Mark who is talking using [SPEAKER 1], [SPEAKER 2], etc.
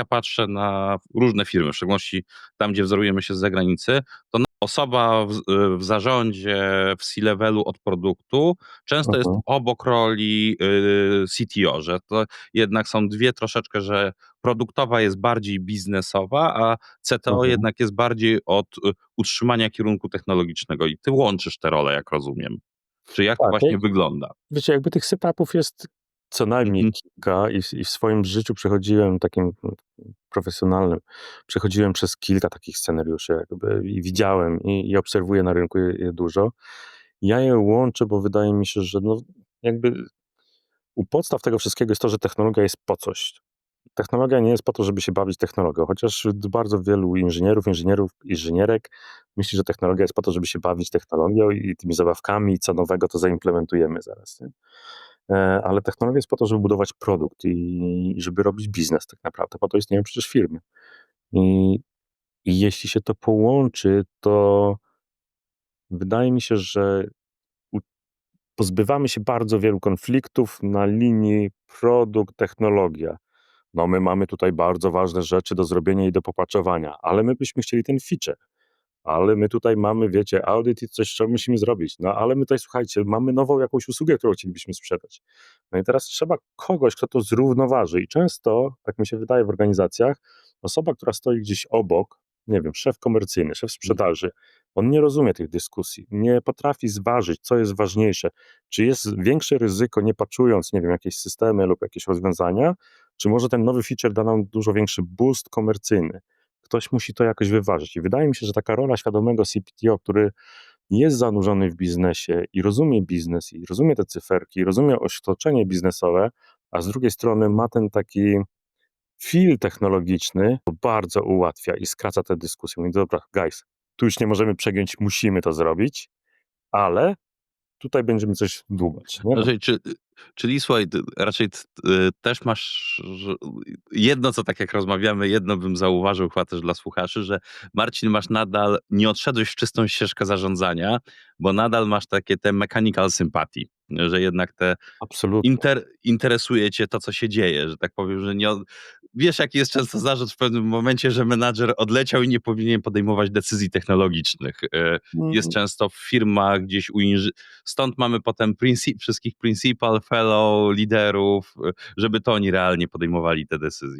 [SPEAKER 1] ja patrzę na różne firmy, w szczególności tam, gdzie wzorujemy się z zagranicy, to osoba w, w zarządzie, w C-levelu od produktu często jest
[SPEAKER 2] Mhm.
[SPEAKER 1] obok roli y, CTO, że to jednak są dwie troszeczkę, że produktowa jest bardziej biznesowa, a CTO
[SPEAKER 2] Mhm.
[SPEAKER 1] jednak jest bardziej od y, utrzymania kierunku technologicznego i ty łączysz te role, jak rozumiem. Czy jak to
[SPEAKER 2] Tak,
[SPEAKER 1] właśnie
[SPEAKER 2] ja-
[SPEAKER 1] wygląda?
[SPEAKER 2] Wiecie, jakby tych setupów jest co najmniej
[SPEAKER 1] Mhm.
[SPEAKER 2] kilka i w, i w swoim życiu przechodziłem takim no, profesjonalnym, przechodziłem przez kilka takich scenariuszy jakby i widziałem i, i obserwuję na rynku je, je dużo. Ja je łączę, bo wydaje mi się, że no, jakby u podstaw tego wszystkiego jest to, że technologia jest po coś. Technologia nie jest po to, żeby się bawić technologią, chociaż bardzo wielu inżynierów, inżynierów, inżynierek myśli, że technologia jest po to, żeby się bawić technologią i tymi zabawkami, i co nowego to zaimplementujemy zaraz. Nie? E, Ale technologia jest po to, żeby budować produkt i, żeby robić biznes tak naprawdę. Po to istnieją przecież firmy. I, I jeśli się to połączy, to wydaje mi się, że pozbywamy się bardzo wielu konfliktów na linii produkt, technologia. No my mamy tutaj bardzo ważne rzeczy do zrobienia i do popaczowania, ale my byśmy chcieli ten feature. Ale my tutaj mamy, wiecie, audyt i coś, co musimy zrobić. No ale my tutaj, słuchajcie, mamy nową jakąś usługę, którą chcielibyśmy sprzedać. No i teraz trzeba kogoś, kto to zrównoważy. I często, tak mi się wydaje w organizacjach, osoba, która stoi gdzieś obok, nie wiem, szef komercyjny, szef sprzedaży, on nie rozumie tych dyskusji, nie potrafi zważyć, co jest ważniejsze. Czy jest większe ryzyko, nie patrzując, nie wiem, jakieś systemy lub jakieś rozwiązania, czy może ten nowy feature da nam dużo większy boost komercyjny. Ktoś musi to jakoś wyważyć. I wydaje mi się, że taka rola świadomego CPTO, który jest zanurzony w biznesie i rozumie biznes, i rozumie te cyferki, rozumie otoczenie biznesowe, a z drugiej strony ma ten taki feel technologiczny, to bardzo ułatwia i skraca tę dyskusję. Mówi, dobra, guys, tu już nie możemy przegiąć, musimy to zrobić, ale tutaj będziemy coś dłubać. Nie?
[SPEAKER 1] Znaczy, czy, czyli słuchaj, raczej y, też masz jedno, co tak jak rozmawiamy, jedno bym zauważył chyba też dla słuchaczy, że Marcin masz nadal, nie odszedłeś w czystą ścieżkę zarządzania, bo nadal masz takie te mechanical sympatii, że jednak te
[SPEAKER 2] Absolutnie.
[SPEAKER 1] inter, interesuje cię to, co się dzieje, że tak powiem, że nie. Wiesz, jaki jest często zarzut w pewnym momencie, że menadżer odleciał i nie powinien podejmować decyzji technologicznych. E, Jest często w firmach gdzieś u inży... Stąd mamy potem princi- wszystkich principal, fellow, liderów, e, żeby to oni realnie podejmowali te decyzje.